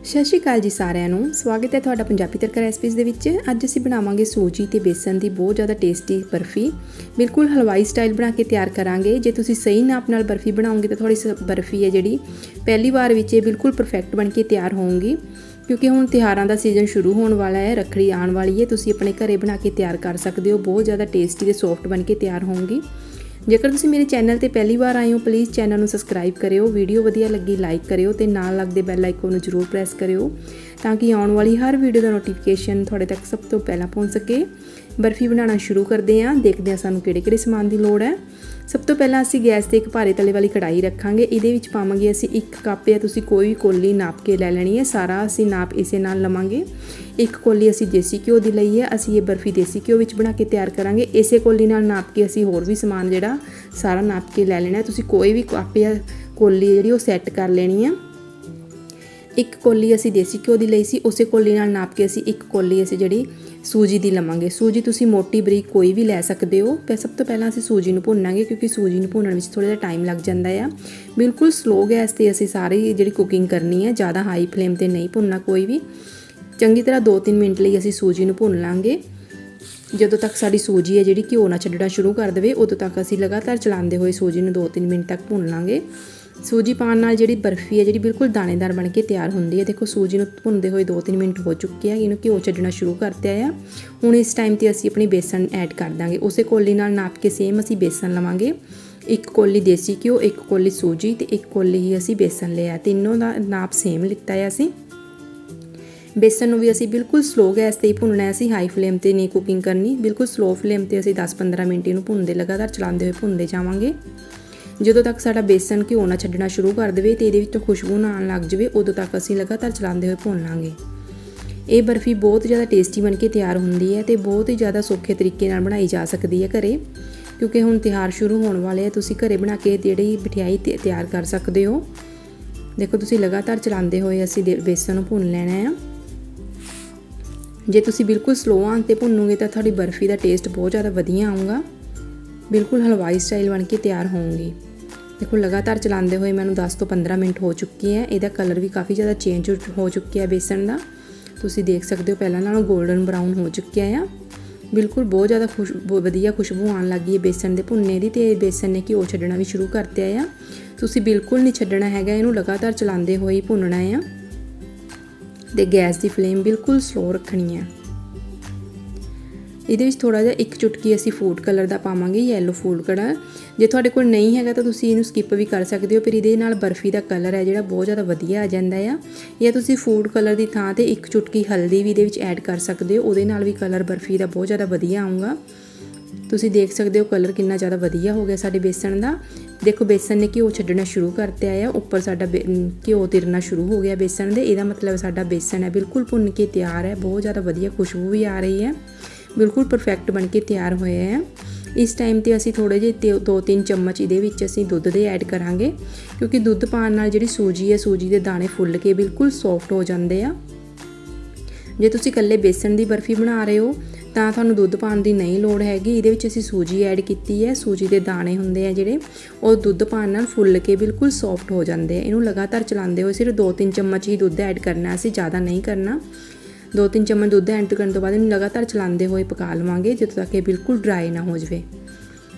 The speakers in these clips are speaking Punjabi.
ਸਤਿ ਸ਼੍ਰੀ ਅਕਾਲ ਜੀ ਸਾਰਿਆਂ ਨੂੰ। ਸਵਾਗਤ ਹੈ ਤੁਹਾਡਾ ਪੰਜਾਬੀ ਤੜਕਾ ਰੈਸਪੀਜ਼ ਦੇ ਵਿੱਚ। ਅੱਜ ਅਸੀਂ ਬਣਾਵਾਂਗੇ ਸੂਜੀ ਤੇ ਬੇਸਨ ਦੀ ਬਹੁਤ ਜ਼ਿਆਦਾ ਟੇਸਟੀ ਬਰਫੀ। ਬਿਲਕੁਲ ਹਲਵਾਈ ਸਟਾਈਲ ਬਣਾ ਕੇ ਤਿਆਰ ਕਰਾਂਗੇ। ਜੇ ਤੁਸੀਂ ਸਹੀ ਨਾਪ ਨਾਲ ਬਰਫੀ ਬਣਾਓਗੇ ਤਾਂ ਤੁਹਾਡੀ ਸ- ਬਰਫੀ ਹੈ ਜਿਹੜੀ ਪਹਿਲੀ ਵਾਰ ਵਿੱਚ ਇਹ ਬਿਲਕੁਲ ਪਰਫੈਕਟ ਬਣ ਕੇ ਤਿਆਰ ਹੋਊਗੀ। ਕਿਉਂਕਿ ਹੁਣ ਤਿਉਹਾਰਾਂ ਦਾ ਸੀਜ਼ਨ ਸ਼ੁਰੂ ਹੋਣ ਵਾਲਾ ਹੈ, ਰੱਖੜੀ ਆਉਣ ਵਾਲੀ ਹੈ। ਤੁਸੀਂ ਆਪਣੇ ਘਰੇ ਬਣਾ ਕੇ ਤਿਆਰ ਕਰ ਸਕਦੇ ਹੋ। ਬਹੁਤ ਜ਼ਿਆਦਾ ਟੇਸਟੀ ਤੇ ਸੌਫਟ ਬਣ ਕੇ ਤਿਆਰ ਹੋਊਗੀ। ਜੇਕਰ ਤੁਸੀਂ ਮੇਰੇ ਚੈਨਲ ਤੇ ਪਹਿਲੀ ਵਾਰ ਆਏ ਹੋ ਪਲੀਜ਼ ਚੈਨਲ ਨੂੰ ਸਬਸਕ੍ਰਾਈਬ ਕਰਿਓ ਵੀਡੀਓ ਵਧੀਆ ਲੱਗੀ ਲਾਈਕ ਕਰਿਓ ਤੇ ਨਾਲ ਲੱਗਦੇ ਬੈਲ ਆਈਕਨ ਨੂੰ ਜ਼ਰੂਰ ਪ੍ਰੈਸ ਕਰਿਓ ਤਾਂ ਕਿ ਆਉਣ ਵਾਲੀ ਹਰ ਵੀਡੀਓ ਦਾ ਨੋਟੀਫਿਕੇਸ਼ਨ ਤੁਹਾਡੇ ਤੱਕ ਸਭ ਤੋਂ ਪਹਿਲਾਂ ਪਹੁੰਚ ਸਕੇ। ਬਰਫੀ ਬਣਾਉਣਾ ਸ਼ੁਰੂ ਕਰਦੇ ਹਾਂ, ਦੇਖਦੇ ਹਾਂ ਸਾਨੂੰ ਕਿਹੜੇ-ਕਿਹੜੇ ਸਮਾਨ ਦੀ ਲੋੜ ਹੈ। ਸਭ ਤੋਂ ਪਹਿਲਾਂ ਅਸੀਂ ਗੈਸ ਤੇ ਇੱਕ ਭਾਰੇ ਤਲੇ ਵਾਲੀ ਕੜਾਈ ਰੱਖਾਂਗੇ, ਇਹਦੇ ਵਿੱਚ ਪਾਵਾਂਗੇ ਅਸੀਂ ਇੱਕ ਕੱਪ ਜਾਂ ਤੁਸੀਂ ਕੋਈ ਵੀ ਕੋਲੀ ਨਾਪ ਕੇ ਲੈ ਲੈਣੀ ਹੈ, ਸਾਰਾ ਅਸੀਂ ਨਾਪ ਇਸੇ ਨਾਲ ਲਵਾਂਗੇ। ਇੱਕ ਕੋਲੀ ਅਸੀਂ ਦੇਸੀ ਘਿਓ ਦੀ ਲਈ ਹੈ, ਅਸੀਂ ਇਹ ਬਰਫੀ ਦੇਸੀ ਘਿਓ ਵਿੱਚ ਬਣਾ ਕੇ ਤਿਆਰ ਕਰਾਂਗੇ। ਇਸੇ ਕੋਲੀ ਨਾਲ ਨਾਪ ਕੇ ਅਸੀਂ ਹੋਰ ਵੀ ਸਮਾਨ ਜਿਹੜਾ, ਸਾਰਾ ਨਾਪ ਕੇ ਲੈ ਲੈਣਾ ਤੁਸੀਂ ਕੋਈ ਵੀ ਕੱਪ ਜਾਂ ਕੋਲੀ ਜਿਹੜੀ ਉਹ ਸੈੱਟ ਕਰ ਲੈਣੀ ਆ। ਇੱਕ ਕੋਲੀ ਅਸੀਂ ਦੇਸੀ ਘਿਓ ਦੀ ਲਈ ਸੀ, ਉਸੇ ਕੋਲੀ ਨਾਲ ਨਾਪ ਕੇ ਅਸੀਂ ਇੱਕ ਕੋਲੀ ਅਸੀਂ ਜਿਹੜੀ ਸੂਜੀ ਦੀ ਲਵਾਂਗੇ। ਸੂਜੀ ਤੁਸੀਂ ਮੋਟੀ ਬਰੀਕ ਕੋਈ ਵੀ ਲੈ ਸਕਦੇ ਹੋ। ਪਰ ਸਭ ਤੋਂ ਪਹਿਲਾਂ ਅਸੀਂ ਸੂਜੀ ਨੂੰ ਭੁੰਨਾਂਗੇ, ਕਿਉਂਕਿ ਸੂਜੀ ਨੂੰ ਭੁੰਨਣ ਵਿੱਚ ਥੋੜਾ ਜਿਹਾ ਟਾਈਮ ਲੱਗ ਜਾਂਦਾ ਆ। ਬਿਲਕੁਲ ਸਲੋ ਗੈਸ ਤੇ ਅਸੀਂ ਸਾਰੀ ਜਿਹੜੀ ਕੁਕਿੰਗ ਕਰਨੀ ਹੈ, ਜ਼ਿਆਦਾ ਹਾਈ ਫਲੇਮ ਤੇ ਨਹੀਂ ਭੁੰਨਣਾ ਕੋਈ ਵੀ। ਚੰਗੀ ਤਰ੍ਹਾਂ 2-3 ਮਿੰਟ ਲਈ ਅਸੀਂ ਸੂਜੀ ਨੂੰ ਭੁੰਨ ਲਾਂਗੇ। ਜਦੋਂ ਤੱਕ ਸਾਡੀ ਸੂਜੀ ਹੈ ਜਿਹੜੀ ਘਿਓ ਨਾ ਛੱਡਣਾ ਸ਼ੁਰੂ ਕਰ ਦੇਵੇ, ਉਦੋਂ ਤੱਕ ਅਸੀਂ ਲਗਾਤਾਰ ਚਲਾਉਂਦੇ ਹੋਏ ਸੂਜੀ ਨੂੰ 2-3 ਮਿੰਟ ਤੱਕ ਭੁੰਨ ਲਾਂਗੇ। ਸੂਜੀ ਪਾਉਣ ਨਾਲ ਜਿਹੜੀ ਬਰਫੀ ਹੈ ਜਿਹੜੀ ਬਿਲਕੁਲ ਦਾਣੇਦਾਰ ਬਣ ਕੇ ਤਿਆਰ ਹੁੰਦੀ ਹੈ। ਦੇਖੋ, ਸੂਜੀ ਨੂੰ ਭੁੰਨਦੇ ਹੋਏ 2-3 ਮਿੰਟ ਹੋ ਚੁੱਕੇ ਆ, ਇਹਨੂੰ ਘਿਓ ਛੱਡਣਾ ਸ਼ੁਰੂ ਕਰਤੇ ਆ। ਹੁਣ ਇਸ ਟਾਈਮ ਤੇ ਅਸੀਂ ਆਪਣੀ ਬੇਸਨ ਐਡ ਕਰ ਦਾਂਗੇ। ਉਸੇ ਕੋਲੀ ਨਾਲ ਨਾਪ ਕੇ ਸੇਮ ਅਸੀਂ ਬੇਸਨ ਲਵਾਂਗੇ। ਇੱਕ ਕੋਲੀ ਦੇਸੀ ਘਿਓ, ਇੱਕ ਕੋਲੀ ਸੂਜੀ ਤੇ ਇੱਕ ਕੋਲੀ ਹੀ ਅਸੀਂ ਬੇਸਨ ਲਿਆ। ਤਿੰਨੋਂ ਦਾ ਨਾਪ ਸੇਮ ਲਿੱਤਾ ਹੈ ਅਸੀਂ। ਬੇਸਨ ਨੂੰ ਵੀ ਅਸੀਂ ਬਿਲਕੁਲ ਸਲੋ ਗੈਸ ਤੇ ਹੀ ਭੁੰਨਣਾ ਹੈ। ਅਸੀਂ ਹਾਈ ਫਲੇਮ ਤੇ ਨਹੀਂ ਕੁਕਿੰਗ ਕਰਨੀ। ਬਿਲਕੁਲ ਸਲੋ ਫਲੇਮ ਤੇ ਅਸੀਂ 10-15 ਮਿੰਟ ਇਹਨੂੰ ਭੁੰਨਦੇ, ਲਗਾਤਾਰ ਚਲਾਉਂਦੇ ਹੋਏ ਭੁੰਨਦੇ ਜਾਵਾਂਗੇ। ਜਦੋਂ ਤੱਕ ਸਾਡਾ ਬੇਸਨ ਘਿਓ ਨਾ ਛੱਡਣਾ ਸ਼ੁਰੂ ਕਰ ਦੇਵੇ ਤੇ ਇਹਦੇ ਵਿੱਚੋਂ ਖੁਸ਼ਬੂ ਨਾ ਆਉਣ ਲੱਗ ਜਾਵੇ, ਉਦੋਂ ਤੱਕ ਅਸੀਂ ਲਗਾਤਾਰ ਚਲਾਉਂਦੇ ਹੋਏ ਭੁੰਨ ਲਾਂਗੇ ਇਹ ਬਰਫੀ ਬਹੁਤ ਜ਼ਿਆਦਾ ਟੇਸਟੀ ਬਣ ਕੇ ਤਿਆਰ ਹੁੰਦੀ ਹੈ ਤੇ ਬਹੁਤ ਹੀ ਜ਼ਿਆਦਾ ਸੌਖੇ ਤਰੀਕੇ ਨਾਲ ਬਣਾਈ ਜਾ ਸਕਦੀ ਹੈ ਘਰੇ। ਕਿਉਂਕਿ ਹੁਣ ਤਿਉਹਾਰ ਸ਼ੁਰੂ ਹੋਣ ਵਾਲੇ ਆ, ਤੁਸੀਂ ਘਰੇ ਬਣਾ ਕੇ ਜਿਹੜੀ ਮਠਿਆਈ ਤਿਆਰ ਕਰ ਸਕਦੇ ਹੋ। ਦੇਖੋ, ਤੁਸੀਂ ਲਗਾਤਾਰ ਚਲਾਉਂਦੇ ਹੋਏ ਅਸੀਂ ਦੇ- ਬੇਸਨ ਨੂੰ ਭੁੰਨ ਲੈਣਾ ਆ। ਜੇ ਤੁਸੀਂ ਬਿਲਕੁਲ ਸਲੋ ਆਂਚ ਤੇ ਭੁੰਨੋਗੇ ਤਾਂ ਤੁਹਾਡੀ ਬਰਫੀ ਦਾ ਟੇਸਟ ਬਹੁਤ ਜ਼ਿਆਦਾ ਵਧੀਆ ਆਊਗਾ। ਬਿਲਕੁਲ ਹਲਵਾਈ ਸਟਾਈਲ ਬਣ ਕੇ ਤਿਆਰ ਹੋਊਗੀ। ਦੇਖੋ, ਲਗਾਤਾਰ ਚਲਾਉਂਦੇ ਹੋਏ ਮੈਨੂੰ 10 ਤੋਂ 15 ਮਿੰਟ ਹੋ ਚੁੱਕੀ ਹੈ ਇਹਦਾ ਕਲਰ ਵੀ ਕਾਫੀ ਜ਼ਿਆਦਾ ਚੇਂਜ ਹੋ ਚੁੱਕਿਆ ਹੈ ਬੇਸਣ ਦਾ। ਤੁਸੀਂ ਦੇਖ ਸਕਦੇ ਹੋ ਪਹਿਲਾਂ ਨਾਲੋਂ 골ਡਨ ਬਰਾਊਨ ਹੋ ਚੁੱਕਿਆ ਆ। ਬਿਲਕੁਲ ਬਹੁਤ ਜ਼ਿਆਦਾ ਖੁਸ਼ਬੂ ਵਧੀਆ ਖੁਸ਼ਬੂ ਆਉਣ ਲੱਗੀ ਹੈ ਬੇਸਣ ਦੇ ਭੁੰਨੇ ਦੀ ਤੇ ਬੇਸਣ ਨੇ ਘਿਓ ਛੱਡਣਾ ਵੀ ਸ਼ੁਰੂ ਕਰਤੇ ਆ। ਤੁਸੀਂ ਬਿਲਕੁਲ ਨਹੀਂ ਛੱਡਣਾ ਹੈਗਾ, ਇਹਨੂੰ ਲਗਾਤਾਰ ਚਲਾਉਂਦੇ ਹੋਏ ਹੀ ਭੁੰਨਣਾ ਆ। ਤੇ ਗੈਸ ਦੀ ਫਲੇਮ ਬਿਲਕੁਲ ਸਲੋ ਰੱਖਣੀ ਹੈ। ਇਹਦੇ ਵਿੱਚ ਥੋੜਾ ਜਿਹਾ ਇੱਕ ਚੁਟਕੀ ਅਸੀਂ ਫੂਡ ਕਲਰ ਦਾ ਪਾਵਾਂਗੇ ਯੈਲੋ ਫੂਡ ਕਲਰ ਜੇ ਤੁਹਾਡੇ ਕੋਲ ਨਹੀਂ ਹੈਗਾ ਤਾਂ ਤੁਸੀਂ ਇਹਨੂੰ ਸਕਿਪ ਵੀ ਕਰ ਸਕਦੇ ਹੋ, ਪਰ ਇਹਦੇ ਨਾਲ ਬਰਫੀ ਦਾ ਕਲਰ ਹੈ ਜਿਹੜਾ ਬਹੁਤ ਜ਼ਿਆਦਾ ਵਧੀਆ ਆ ਜਾਂਦਾ ਆ। ਜਾਂ ਤੁਸੀਂ ਫੂਡ ਕਲਰ ਦੀ ਥਾਂ ਤੇ ਇੱਕ ਚੁਟਕੀ ਹਲਦੀ ਵੀ ਇਹਦੇ ਵਿੱਚ ਐਡ ਕਰ ਸਕਦੇ ਹੋ, ਉਹਦੇ ਨਾਲ ਵੀ ਕਲਰ ਬਰਫੀ ਦਾ ਬਹੁਤ ਜ਼ਿਆਦਾ ਵਧੀਆ ਆਊਗਾ। ਤੁਸੀਂ ਦੇਖ ਸਕਦੇ ਹੋ ਕਲਰ ਕਿੰਨਾ ਜ਼ਿਆਦਾ ਵਧੀਆ ਹੋ ਗਿਆ ਸਾਡੇ ਬੇਸਣ ਦਾ। ਦੇਖੋ ਬੇਸਣ ਨੇ ਘਿਓ ਛੱਡਣਾ ਸ਼ੁਰੂ ਕਰਤੇ ਆਇਆ ਉੱਪਰ ਸਾਡਾ ਬੇ- ਘਿਓ ਤਿਰਨਾ ਸ਼ੁਰੂ ਹੋ ਗਿਆ ਬੇਸਣ ਦੇ। ਇਹਦਾ ਮਤਲਬ ਸਾਡਾ ਬੇਸਣ ਹੈ, ਬਿਲਕੁਲ ਭੁੰਨ ਕੇ ਤਿਆਰ ਹੈ, ਬਹੁਤ ਜ਼ਿਆਦਾ ਵਧੀਆ ਖੁਸ਼ਬੂ ਵੀ ਆ ਰਹੀ ਹੈ। ਬਿਲਕੁਲ ਪਰਫੈਕਟ ਬਣ ਕੇ ਤਿਆਰ ਹੋਇਆ ਹੈ ਇਸ ਟਾਈਮ ਤੇ ਅਸੀਂ ਥੋੜੇ ਜਿਹੇ ਤੇ 2-3 ਚਮਚ ਇਹਦੇ ਵਿੱਚ ਅਸੀਂ ਦੁੱਧ ਦੇ ਐਡ ਕਰਾਂਗੇ, ਕਿਉਂਕਿ ਦੁੱਧ ਪਾਉਣ ਨਾਲ ਜਿਹੜੀ ਸੂਜੀ ਹੈ, ਸੂਜੀ ਦੇ ਦਾਣੇ ਫੁੱਲ ਕੇ ਬਿਲਕੁਲ ਸੌਫਟ ਹੋ ਜਾਂਦੇ ਆ। ਜੇ ਤੁਸੀਂ ਇਕੱਲੇ ਬੇਸਣ ਦੀ ਬਰਫੀ ਬਣਾ ਰਹੇ ਹੋ ਤਾਂ ਤੁਹਾਨੂੰ ਦੁੱਧ ਪਾਉਣ ਦੀ ਨਹੀਂ ਲੋੜ ਹੈਗੀ। ਇਹਦੇ ਵਿੱਚ ਅਸੀਂ ਸੂਜੀ ਐਡ ਕੀਤੀ ਹੈ। ਸੂਜੀ ਦੇ ਦਾਣੇ ਹੁੰਦੇ ਆ ਜਿਹੜੇ, ਉਹ ਦੁੱਧ ਪਾਉਣ ਨਾਲ ਫੁੱਲ ਕੇ ਬਿਲਕੁਲ ਸੌਫਟ ਹੋ ਜਾਂਦੇ ਆ। ਇਹਨੂੰ ਲਗਾਤਾਰ ਚਲਾਉਂਦੇ ਹੋਏ ਸਿਰਫ 2-3 ਚਮਚ ਹੀ ਦੁੱਧ ਐਡ ਕਰਨਾ ਅਸੀਂ ਜ਼ਿਆਦਾ ਨਹੀਂ ਕਰਨਾ। 2-3 ਚਮਚ ਦੁੱਧ ਐਡ ਕਰਨ ਤੋਂ ਬਾਅਦ ਇਹਨੂੰ ਲਗਾਤਾਰ ਚਲਾਉਂਦੇ ਹੋਏ ਪਕਾ ਲਵਾਂਗੇ, ਜਦੋਂ ਤੱਕ ਇਹ ਬਿਲਕੁਲ ਡਰਾਈ ਨਾ ਹੋ ਜਾਵੇ।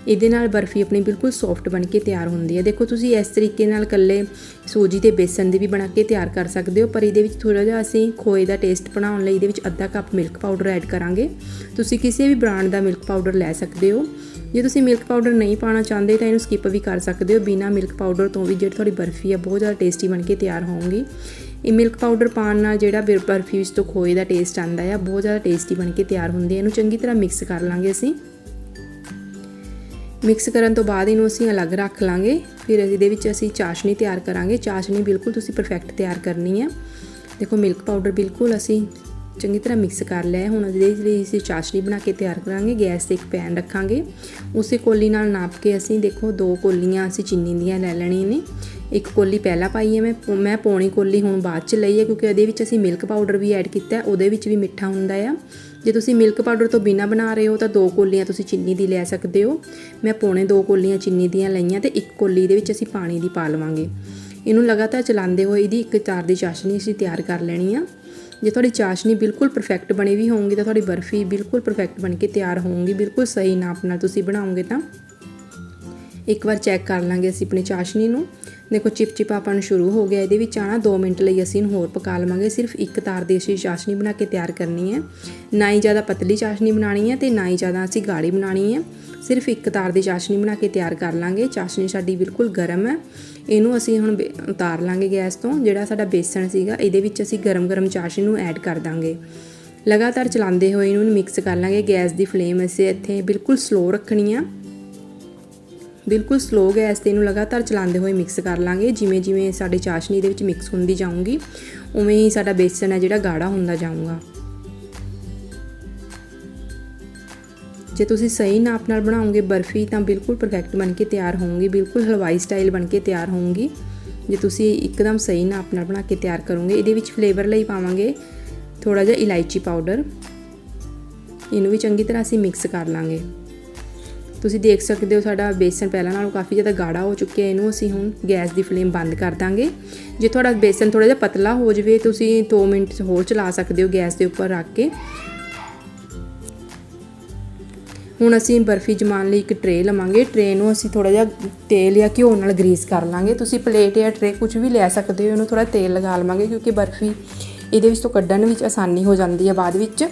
ਇਹਦੇ ਨਾਲ ਬਰਫੀ ਆਪਣੀ ਬਿਲਕੁਲ ਸੌਫਟ ਬਣ ਕੇ ਤਿਆਰ ਹੁੰਦੀ ਹੈ। ਦੇਖੋ ਤੁਸੀਂ ਇਸ ਤਰੀਕੇ ਨਾਲ ਕੱਲੇ ਸੂਜੀ ਤੇ ਬੇਸਨ ਦੀ ਵੀ ਬਣਾ ਕੇ ਤਿਆਰ ਕਰ ਸਕਦੇ ਹੋ, ਪਰ ਇਹਦੇ ਵਿੱਚ ਥੋੜਾ ਜਿਹਾ ਅਸੀਂ ਖੋਏ ਦਾ ਟੇਸਟ ਬਣਾਉਣ ਲਈ ਇਹਦੇ ਵਿੱਚ ਅੱਧਾ ਕੱਪ ਮਿਲਕ ਪਾਊਡਰ ਐਡ ਕਰਾਂਗੇ। ਤੁਸੀਂ ਕਿਸੇ ਵੀ ਬ੍ਰਾਂਡ ਦਾ ਮਿਲਕ ਪਾਊਡਰ ਲੈ ਸਕਦੇ ਹੋ। ਜੇ ਤੁਸੀਂ ਮਿਲਕ ਪਾਊਡਰ ਨਹੀਂ ਪਾਉਣਾ ਚਾਹੁੰਦੇ ਤਾਂ ਇਹਨੂੰ ਸਕਿਪ ਵੀ ਕਰ ਸਕਦੇ ਹੋ। ਬਿਨਾ ਮਿਲਕ ਪਾਊਡਰ ਤੋਂ ਵੀ ਜਿਹੜੀ ਤੁਹਾਡੀ ਬਰਫੀ ਹੈ, ਬਹੁਤ ਜ਼ਿਆਦਾ ਟੇਸਟੀ ਬਣ ਕੇ ਤਿਆਰ ਹੋਊਗੀ। ਇਹ ਮਿਲਕ ਪਾਊਡਰ ਪਾਉਣ ਨਾਲ ਜਿਹੜਾ ਬਿਰ- ਬਰਫੀ ਵਿੱਚ ਤੋਂ ਖੋਏ ਦਾ ਟੇਸਟ ਆਉਂਦਾ ਹੈ, ਬਹੁਤ ਜ਼ਿਆਦਾ ਟੇਸਟੀ ਬਣ ਕੇ ਤਿਆਰ ਹੁੰਦੀ ਹੈ। ਇਹਨੂੰ ਚੰਗੀ ਤਰ੍ਹਾਂ ਮਿਕਸ ਕਰ ਲਾਂਗੇ ਅਸੀਂ। ਮਿਕਸ ਕਰਨ ਤੋਂ ਬਾਅਦ ਇਹਨੂੰ ਅਸੀਂ ਅਲੱਗ ਰੱਖ ਲਾਂਗੇ। ਫਿਰ ਇਹਦੇ ਵਿੱਚ ਅਸੀਂ ਚਾਸ਼ਨੀ ਤਿਆਰ ਕਰਾਂਗੇ। ਚਾਸ਼ਨੀ ਬਿਲਕੁਲ ਤੁਸੀਂ ਪਰਫੈਕਟ ਤਿਆਰ ਕਰਨੀ ਹੈ ਦੇਖੋ ਮਿਲਕ ਪਾਊਡਰ ਬਿਲਕੁਲ ਅਸੀਂ ਚੰਗੀ ਤਰ੍ਹਾਂ ਮਿਕਸ ਕਰ ਲਿਆ ਹੁਣ ਇਹਦੇ ਲਈ ਅਸੀਂ ਚਾਸ਼ਨੀ ਬਣਾ ਕੇ ਤਿਆਰ ਕਰਾਂਗੇ। ਗੈਸ ਤੇ ਇੱਕ ਪੈਨ ਰੱਖਾਂਗੇ। ਉਸੇ ਕੋਲੀ ਨਾਲ ਨਾਪ ਕੇ ਅਸੀਂ ਦੇਖੋ, ਦੋ ਕੋਲੀਆਂ ਅਸੀਂ ਚੀਨੀ ਦੀਆਂ ਲੈ ਲੈਣੀਆਂ ਨੇ। ਇੱਕ ਕੋਲੀ ਪਹਿਲਾਂ ਪਾਈ ਹੈ ਮੈਂ। ਮੈਂ ਪੌਣੀ ਕੋਲੀ ਹੁਣ ਬਾਅਦ ਚ ਲਈ ਹੈ, ਕਿਉਂਕਿ ਇਹਦੇ ਵਿੱਚ ਅਸੀਂ ਮਿਲਕ ਪਾਊਡਰ ਵੀ ਐਡ ਕੀਤਾ ਉਹਦੇ ਵਿੱਚ ਵੀ ਮਿੱਠਾ ਹੁੰਦਾ ਆ। ਜੇ ਤੁਸੀਂ ਮਿਲਕ ਪਾਊਡਰ ਤੋਂ ਬਿਨਾ ਬਣਾ ਰਹੇ ਹੋ ਤਾਂ ਦੋ ਕੋਲੀਆਂ ਤੁਸੀਂ ਚੀਨੀ ਦੀ ਲੈ ਸਕਦੇ ਹੋ। ਮੈਂ ਪੌਣੇ ਦੋ ਕੋਲੀਆਂ ਚੀਨੀ ਦੀਆਂ ਲਈਆਂ ਤੇ ਇੱਕ ਕੋਲੀ ਦੇ ਵਿੱਚ ਅਸੀਂ ਪਾਣੀ ਦੀ ਪਾ ਲਵਾਂਗੇ। ਇਹਨੂੰ ਲਗਾਤਾਰ ਚਲਾਉਂਦੇ ਹੋਏ ਇਹਦੀ ਇੱਕ ਤਾਰ ਦੀ ਚਾਸ਼ਨੀ ਅਸੀਂ ਤਿਆਰ ਕਰ ਲੈਣੀ ਆ। ਜੇ ਤੁਹਾਡੀ ਚਾਸ਼ਨੀ ਬਿਲਕੁਲ ਪਰਫੈਕਟ ਬਣੀ ਵੀ ਹੋਊਗੀ ਤਾਂ ਤੁਹਾਡੀ ਬਰਫੀ ਬਿਲਕੁਲ ਪਰਫੈਕਟ ਬਣ ਕੇ ਤਿਆਰ ਹੋਊਗੀ, ਬਿਲਕੁਲ ਸਹੀ ਨਾਪ ਨਾਲ ਤੁਸੀਂ ਬਣਾਓਗੇ ਤਾਂ। ਇੱਕ ਵਾਰ ਚੈੱਕ ਕਰ ਲਾਂਗੇ ਅਸੀਂ ਆਪਣੀ ਚਾਸ਼ਨੀ ਨੂੰ। ਦੇਖੋ ਚਿਪਚਿਪ ਚਿਪਚਿਪਾਪਣ ਸ਼ੁਰੂ ਹੋ ਗਿਆ। ਇਹਦੇ ਵਿੱਚ ਆਣਾ 2 ਮਿੰਟ ਲਈ ਅਸੀਂ ਇਹਨੂੰ ਹੋਰ ਪਕਾ ਲਵਾਂਗੇ। ਸਿਰਫ ਇੱਕ ਤਾਰ ਦੀ ਅਸੀਂ ਚਾਸ਼ਨੀ ਬਣਾ ਕੇ ਤਿਆਰ ਕਰਨੀ ਹੈ। ਨਾ ਹੀ ਜ਼ਿਆਦਾ ਪਤਲੀ ਚਾਸ਼ਨੀ ਬਣਾਣੀ ਹੈ ਤੇ ਨਾ ਹੀ ਜ਼ਿਆਦਾ ਅਸੀਂ ਗਾੜੀ ਬਣਾਣੀ ਹੈ। ਸਿਰਫ ਇੱਕ ਤਾਰ ਦੀ ਚਾਸ਼ਨੀ ਬਣਾ ਕੇ ਤਿਆਰ ਕਰ ਲਾਂਗੇ। ਚਾਸ਼ਨੀ ਸਾਡੀ ਬਿਲਕੁਲ ਗਰਮ ਹੈ। ਇਹਨੂੰ ਅਸੀਂ ਹੁਣ ਬੇ- ਉਤਾਰ ਲਾਂਗੇ ਗੈਸ ਤੋਂ। ਜਿਹੜਾ ਸਾਡਾ ਬੇਸਣ ਸੀਗਾ, ਇਹਦੇ ਵਿੱਚ ਅਸੀਂ ਗਰਮ-ਗਰਮ ਚਾਸ਼ਨੀ ਨੂੰ ਐਡ ਕਰ ਦਾਂਗੇ। ਲਗਾਤਾਰ ਚਲਾਉਂਦੇ ਹੋਏ ਇਹਨੂੰ ਮਿਕਸ ਕਰ ਲਾਂਗੇ। ਗੈਸ ਦੀ ਫਲੇਮ ਅਸੀਂ ਇੱਥੇ ਬਿਲਕੁਲ ਸਲੋ ਰੱਖਣੀ ਆ ਬਿਲਕੁਲ ਸਲੋ ਗੈਸ ਤੇ ਇਹਨੂੰ ਲਗਾਤਾਰ ਚਲਾਉਂਦੇ ਹੋਏ ਮਿਕਸ ਕਰ ਲਾਂਗੇ। ਜਿਵੇਂ ਜਿਵੇਂ ਸਾਡੀ ਚਾਸ਼ਨੀ ਦੇ ਵਿੱਚ ਮਿਕਸ ਹੁੰਦੀ ਜਾਊਗੀ, ਉਵੇਂ ਹੀ ਸਾਡਾ ਬੇਸਨ ਹੈ ਜਿਹੜਾ ਗਾੜਾ ਹੁੰਦਾ ਜਾਊਗਾ। ਜੇ ਤੁਸੀਂ ਸਹੀ ਨਾਪ ਨਾਲ ਬਣਾਓਗੇ ਬਰਫੀ, ਤਾਂ ਬਿਲਕੁਲ ਪਰਫੈਕਟ ਬਣ ਕੇ ਤਿਆਰ ਹੋਊਗੀ। ਬਿਲਕੁਲ ਹਲਵਾਈ ਸਟਾਈਲ ਬਣ ਕੇ ਤਿਆਰ ਹੋਊਗੀ। ਜੇ ਤੁਸੀਂ ਇੱਕਦਮ ਸਹੀ ਨਾਪ ਨਾਲ ਬਣਾ ਕੇ ਤਿਆਰ ਕਰੋਗੇ, ਇਹਦੇ ਵਿੱਚ ਫਲੇਵਰ ਲਈ ਪਾਵਾਂਗੇ ਥੋੜਾ ਜਿਹਾ ਇਲਾਇਚੀ ਪਾਊਡਰ ਇਹਨੂੰ ਵੀ ਚੰਗੀ ਤਰ੍ਹਾਂ ਅਸੀਂ ਮਿਕਸ ਕਰ ਲਾਂਗੇ। ਤੁਸੀਂ ਦੇਖ ਸਕਦੇ ਹੋ ਸਾਡਾ ਬੇਸਨ ਪਹਿਲਾਂ ਨਾਲੋਂ ਕਾਫੀ ਜ਼ਿਆਦਾ ਗਾੜਾ ਹੋ ਚੁੱਕਿਆ ਇਹਨੂੰ ਅਸੀਂ ਹੁਣ ਗੈਸ ਦੀ ਫਲੇਮ ਬੰਦ ਕਰ ਦਾਂਗੇ। ਜੇ ਤੁਹਾਡਾ ਬੇਸਨ ਥੋੜਾ ਜਿਹਾ ਪਤਲਾ ਹੋ ਜਾਵੇ, ਤੁਸੀਂ 2 ਮਿੰਟ ਹੋਰ ਚਲਾ ਸਕਦੇ ਹੋ ਗੈਸ ਦੇ ਉੱਪਰ ਰੱਖ ਕੇ। ਹੁਣ ਅਸੀਂ ਬਰਫੀ ਜਮਾਉਣ ਲਈ ਇੱਕ ਟਰੇ ਲਵਾਂਗੇ। ਟਰੇ ਨੂੰ ਅਸੀਂ ਥੋੜਾ ਜਿਹਾ ਤੇਲ ਜਾਂ ਘਿਓ ਨਾਲ ਗਰੀਸ ਕਰ ਲਾਂਗੇ। ਤੁਸੀਂ ਪਲੇਟ ਜਾਂ ਟਰੇ ਕੁਝ ਵੀ ਲੈ ਸਕਦੇ ਹੋ, ਇਹਨੂੰ ਥੋੜਾ ਤੇਲ ਲਗਾ ਲਵਾਂਗੇ ਕਿਉਂਕਿ ਬਰਫੀ ਇਹਦੇ ਵਿੱਚ ਤੋਂ ਕੱਢਣ ਵਿੱਚ ਆਸਾਨੀ ਹੋ ਜਾਂਦੀ ਹੈ ਬਾਅਦ ਵਿੱਚ।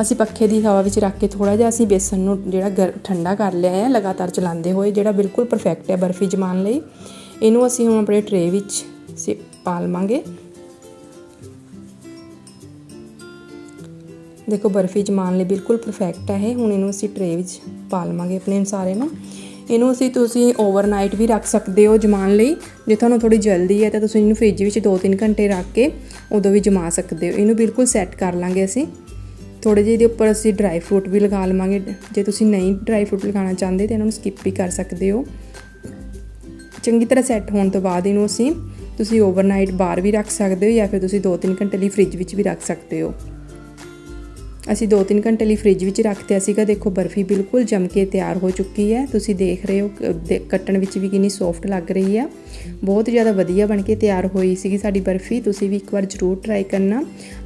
ਅਸੀਂ ਪੱਖੇ ਦੀ ਹਵਾ ਵਿੱਚ ਰੱਖ ਕੇ ਥੋੜਾ ਜਿਹਾ ਅਸੀਂ ਬੇਸਨ ਨੂੰ ਜਿਹੜਾ ਗਰ, ਠੰਡਾ ਕਰ ਲਿਆ ਹੈ, ਲਗਾਤਾਰ ਚਲਾਉਂਦੇ ਹੋਏ, ਜਿਹੜਾ ਬਿਲਕੁਲ ਪਰਫੈਕਟ ਹੈ ਬਰਫੀ ਜਮਾਉਣ ਲਈ। ਇਹਨੂੰ ਅਸੀਂ ਹੁਣ ਆਪਣੇ ਟਰੇ ਵਿੱਚ ਸੇ- ਪਾ ਲਵਾਂਗੇ। ਦੇਖੋ, ਬਰਫੀ ਜਮਾਉਣ ਲਈ ਬਿਲਕੁਲ ਪਰਫੈਕਟ ਹੈ ਇਹ। ਹੁਣ ਇਹਨੂੰ ਅਸੀਂ ਟਰੇ ਵਿੱਚ ਪਾ ਲਵਾਂਗੇ ਆਪਣੇ ਸਾਰੇ ਨੂੰ। ਇਹਨੂੰ ਅਸੀਂ ਤੁਸੀਂ ਓਵਰਨਾਈਟ ਵੀ ਰੱਖ ਸਕਦੇ ਹੋ ਜਮਾਉਣ ਲਈ। ਜੇ ਤੁਹਾਨੂੰ ਥੋੜੀ ਜਲਦੀ ਹੈ ਤਾਂ ਤੁਸੀਂ ਇਹਨੂੰ ਫ੍ਰਿਜ ਵਿੱਚ 2-3 ਘੰਟੇ ਰੱਖ ਕੇ ਉਦੋਂ ਵੀ ਜਮਾ ਸਕਦੇ ਹੋ। ਇਹਨੂੰ ਬਿਲਕੁਲ ਸੈੱਟ ਕਰ ਲਾਂਗੇ ਅਸੀਂ। ਥੋੜੇ ਜਿਹੇ ਦੇ ਉੱਪਰ ਅਸੀਂ ਡਰਾਈ ਫਰੂਟ ਵੀ ਲਗਾ ਲਵਾਂਗੇ। ਜੇ ਤੁਸੀਂ ਨਹੀਂ ਡਰਾਈ ਫਰੂਟ ਲਗਾਉਣਾ ਚਾਹੁੰਦੇ ਤਾਂ ਇਹਨਾਂ ਨੂੰ ਸਕਿਪ ਵੀ ਕਰ ਸਕਦੇ ਹੋ। ਚੰਗੀ ਤਰ੍ਹਾਂ ਸੈੱਟ ਹੋਣ ਤੋਂ ਬਾਅਦ ਇਹਨੂੰ ਅਸੀਂ ਤੁਸੀਂ ਓਵਰਨਾਈਟ ਬਾਹਰ ਵੀ ਰੱਖ ਸਕਦੇ ਹੋ ਜਾਂ ਫਿਰ ਤੁਸੀਂ 2-3 ਘੰਟੇ ਲਈ ਫ੍ਰਿਜ ਵਿੱਚ ਵੀ ਰੱਖ ਸਕਦੇ ਹੋ। ਅਸੀਂ 2-3 ਘੰਟੇ ਲਈ ਫ੍ਰਿਜ ਵਿੱਚ ਰੱਖਤੇ ਸੀਗਾ। ਦੇਖੋ, ਬਰਫੀ ਬਿਲਕੁਲ ਜਮ ਕੇ ਤਿਆਰ ਹੋ ਚੁੱਕੀ ਹੈ। ਤੁਸੀਂ ਦੇਖ ਰਹੇ ਹੋ ਕੱਟਣ ਵਿੱਚ ਵੀ ਕਿੰਨੀ ਸੌਫਟ ਲੱਗ ਰਹੀ ਹੈ ਬਹੁਤ ਜ਼ਿਆਦਾ ਵਧੀਆ ਬਣ ਕੇ ਤਿਆਰ ਹੋਈ ਸੀਗੀ ਸਾਡੀ ਬਰਫੀ। ਤੁਸੀਂ ਵੀ ਇੱਕ ਵਾਰ ਜ਼ਰੂਰ ਟਰਾਈ ਕਰਨਾ।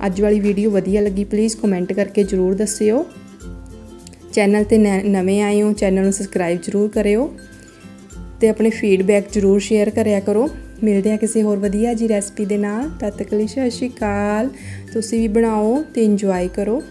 ਅੱਜ ਵਾਲੀ ਵੀਡੀਓ ਵਧੀਆ ਲੱਗੀ ਪਲੀਜ਼ ਕਮੈਂਟ ਕਰਕੇ ਜ਼ਰੂਰ ਦੱਸਿਓ। ਚੈਨਲ ਤੇ ਨ- ਨਵੇਂ ਆਏ ਹੋ ਚੈਨਲ ਨੂੰ ਸਬਸਕ੍ਰਾਈਬ ਜ਼ਰੂਰ ਕਰਿਓ ਤੇ ਆਪਣੇ ਫੀਡਬੈਕ ਜ਼ਰੂਰ ਸ਼ੇਅਰ ਕਰਿਆ ਕਰੋ। ਮਿਲਦੇ ਆ ਕਿਸੇ ਹੋਰ ਵਧੀਆ ਜੀ ਰੈਸਪੀ ਦੇ ਨਾਲ। ਤਦ ਤੱਕ ਲਈ ਸਤਿ ਸ਼੍ਰੀ ਅਕਾਲ। ਤੁਸੀਂ ਵੀ ਬਣਾਓ ਤੇ ਇੰਜੋਏ ਕਰੋ।